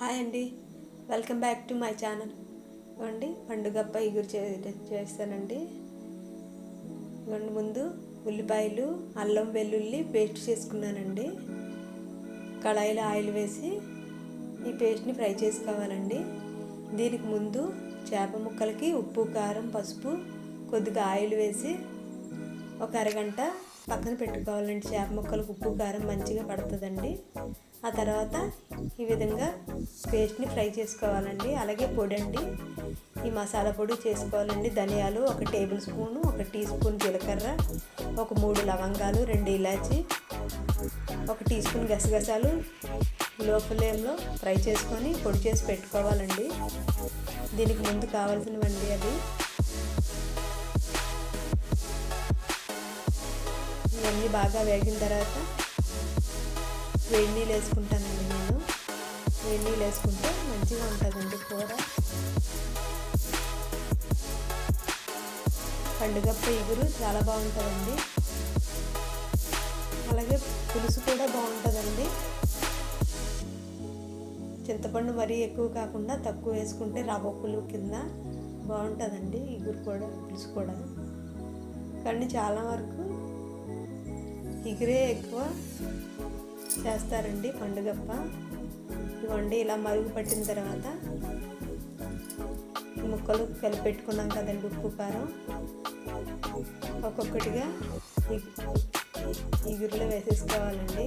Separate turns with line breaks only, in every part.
Hi అండి. Welcome back to my channel ఇవ్వండి పండుగప్ప ఇగురు చే చేస్తానండి. ఇవ్వండి ముందు ఉల్లిపాయలు అల్లం వెల్లుల్లి పేస్ట్ చేసుకున్నానండి. కళాయిలో ఆయిల్ వేసి ఈ పేస్ట్ని ఫ్రై చేసుకోవాలండి. దీనికి ముందు చేప ముక్కలకి ఉప్పు కారం పసుపు కొద్దిగా ఆయిల్ వేసి ఒక అరగంట పక్కన పెట్టుకోవాలండి. చేప ముక్కలకు ఉప్పు కారం మంచిగా పడుతుందండి. ఆ తర్వాత ఈ విధంగా పేస్ట్ని ఫ్రై చేసుకోవాలండి. అలాగే పొడి అండి ఈ మసాలా పొడి చేసుకోవాలండి. ధనియాలు ఒక టేబుల్ స్పూను ఒక టీ స్పూన్ జీలకర్ర ఒక మూడు లవంగాలు రెండు ఇలాచి ఒక టీ స్పూన్ గసగసాలు లో ఫ్లేమ్లో ఫ్రై చేసుకొని పొడి చేసి పెట్టుకోవాలండి. దీనికి ముందు కావాల్సినవండి అది ఇవన్నీ బాగా వేగిన తర్వాత వేడి నీళ్ళు వేసుకుంటాను నేను వేసుకుంటే మంచిగా ఉంటుందండి కూర. పండుగప్ప ఇగురు చాలా బాగుంటుందండి. అలాగే పులుసు కూడా బాగుంటుందండి. చింతపండు మరీ ఎక్కువ కాకుండా తక్కువ వేసుకుంటే రవ్వ కింద బాగుంటుందండి ఇగురు కూడా పులుసు కూడా. కానీ చాలా వరకు ఇగురే ఎక్కువ చేస్తారండి పండుగప్ప. ఇవ్వండి ఇలా మరుగు పట్టిన తర్వాత ముక్కలు కలిపెట్టుకున్నాం కదండి ఉప్పు కారం. ఒక్కొక్కటిగా ఈ ఇగురులో వేసేసుకోవాలండి.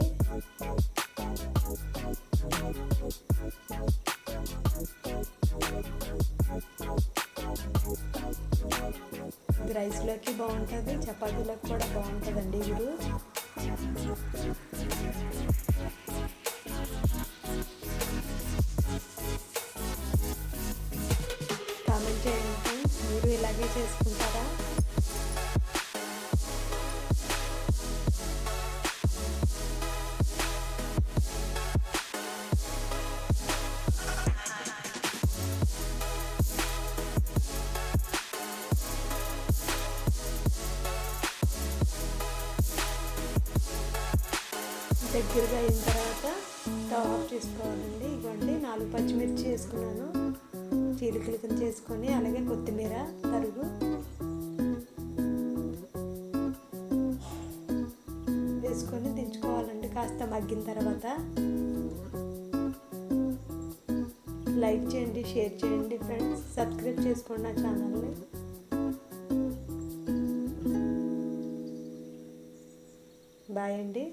ఇది రైస్లోకి బాగుంటుంది చపాతీలోకి కూడా బాగుంటుందండి ఇగురు. ఇలాగే చేసుకుంటారా? దగ్గరగా అయిన తర్వాత స్టవ్ ఆఫ్ చేసుకోవాలండి. ఇవ్వండి నాలుగు పచ్చిమిర్చి వేసుకున్నాను. చీలికలు కింద చేసుకొని అలాగే కొత్తిమీర తరుగు వేసుకొని దించుకోవాలండి కాస్త మగ్గిన తర్వాత. లైక్ చేయండి షేర్ చేయండి ఫ్రెండ్స్. సబ్స్క్రైబ్ చేసుకోండి నా ఛానల్ని. బాయ్ అండి.